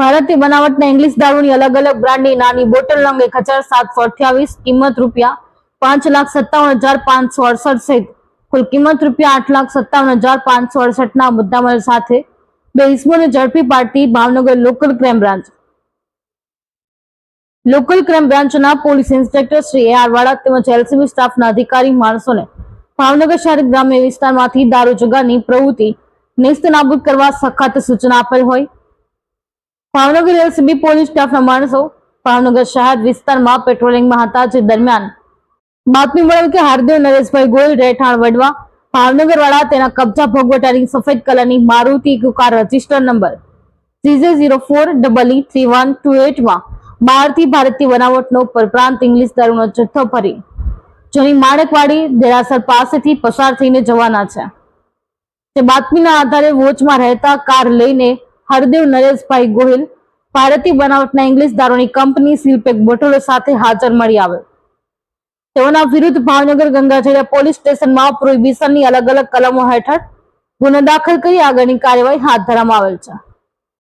ભારતીય બનાવટના ઇંગ્લિશ દારૂની અલગ અલગ બ્રાન્ડની નાની બોટલ રંગ એક હજાર સાતસો અઠ્યાવીસ, કિંમત રૂપિયા પાંચ લાખ સત્તાવન હજાર પાંચસો અડસઠ સહિત કુલ કિંમત રૂપિયા આઠ લાખ સત્તાવન હજાર પાંચસો અડસઠના મુદ્દામાલ સાથે બે ઇસમોને ઝડપી પાડતી Bhavnagar local crime branch local crime બ્રાન્ચના police inspector Shri A R Vala તેમજ એલસીબી સ્ટાફના અધિકારી માણસોને ભાવનગર શહેર ગ્રામ્ય વિસ્તારમાંથી દારૂ જુગારની પ્રવૃત્તિ નેસ્ત નાબૂદ કરવા સખત સૂચના આપેલ હોય. ભાવનગર એલસીબી પોલીસ સ્ટાફના માણસો ભાવનગર શહેર વિસ્તારમાં પેટ્રોલિંગમાં હતા. જે દરમિયાન બાતમી મળેલ કે હાર્દેવ નરેશભાઈ ગોયલ રહેઠાણ વડવા ભાવનગર વાળા તેના કબજા ભોગવટાની સફેદ કલરની Maruti car register number સીઝે zero four double E three one two એટમાં બહારથી ભારતીય બનાવટનો પરપ્રાંત ઇંગ્લિશ દારૂનો જથ્થો ભરી જેની માણેકવાડી દેરાસર પાસેથી પસાર થઈને જવાના છે. તે બાતમીના આધારે વોચમાં રહેતા કાર લઈને હરદેવ નરેશભાઈ ગોહિલ, ભારતીય બનાવટના ઇંગ્લિશ દારૂની કંપની શિલ્પેક બોટલો સાથે હાજર મળી આવે તેઓના વિરુદ્ધ ભાવનગર ગંગાજળિયા પોલીસ સ્ટેશનમાં પ્રોહિબિશનની અલગ અલગ કલમો હેઠળ ગુનો દાખલ કરી આગળની કાર્યવાહી હાથ ધરવામાં આવેલ છે.